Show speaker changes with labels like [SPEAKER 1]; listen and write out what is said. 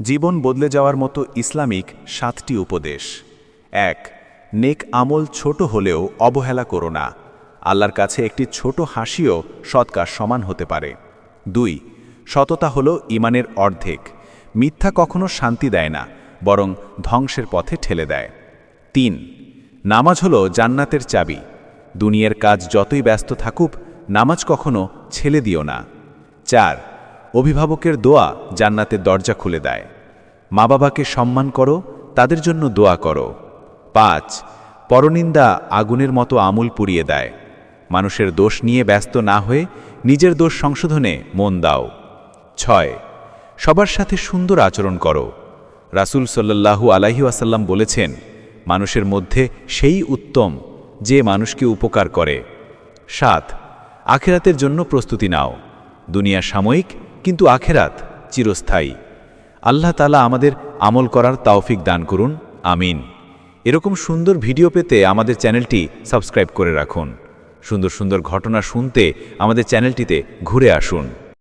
[SPEAKER 1] জীবন বদলে যাওয়ার মতো ইসলামিক সাতটি উপদেশ। এক, নেক আমল ছোট হলেও অবহেলা করো না। আল্লাহর কাছে একটি ছোট হাসিও সৎকার সমান হতে পারে। দুই, সততা হল ইমানের অর্ধেক। মিথ্যা কখনো শান্তি দেয় না, বরং ধ্বংসের পথে ঠেলে দেয়। তিন, নামাজ হলো জান্নাতের চাবি। দুনিয়ার কাজ যতই ব্যস্ত থাকুক, নামাজ কখনো ছেলে দিও না। চার অভিভাবকের দোয়া জান্নাতের দরজা খুলে দেয়। মা বাবাকে সম্মান করো, তাদের জন্য দোয়া করো। পাঁচ, পরনিন্দা আগুনের মতো আমূল পুড়িয়ে দেয়। মানুষের দোষ নিয়ে ব্যস্ত না হয়ে নিজের দোষ সংশোধনে মন দাও। ছয়, সবার সাথে সুন্দর আচরণ করো। রাসূল সাল্লাল্লাহু আলাইহি আসাল্লাম বলেছেন, মানুষের মধ্যে সেই উত্তম যে মানুষকে উপকার করে। সাত, আখেরাতের জন্য প্রস্তুতি নাও। দুনিয়া সাময়িক কিন্তু আখেরাত চিরস্থায়ী। আল্লাহ তালা আমাদের আমল করার তাওফিক দান করুন। আমিন। এরকম সুন্দর ভিডিও পেতে আমাদের চ্যানেলটি সাবস্ক্রাইব করে রাখুন। সুন্দর সুন্দর ঘটনা শুনতে আমাদের চ্যানেলটিতে ঘুরে আসুন।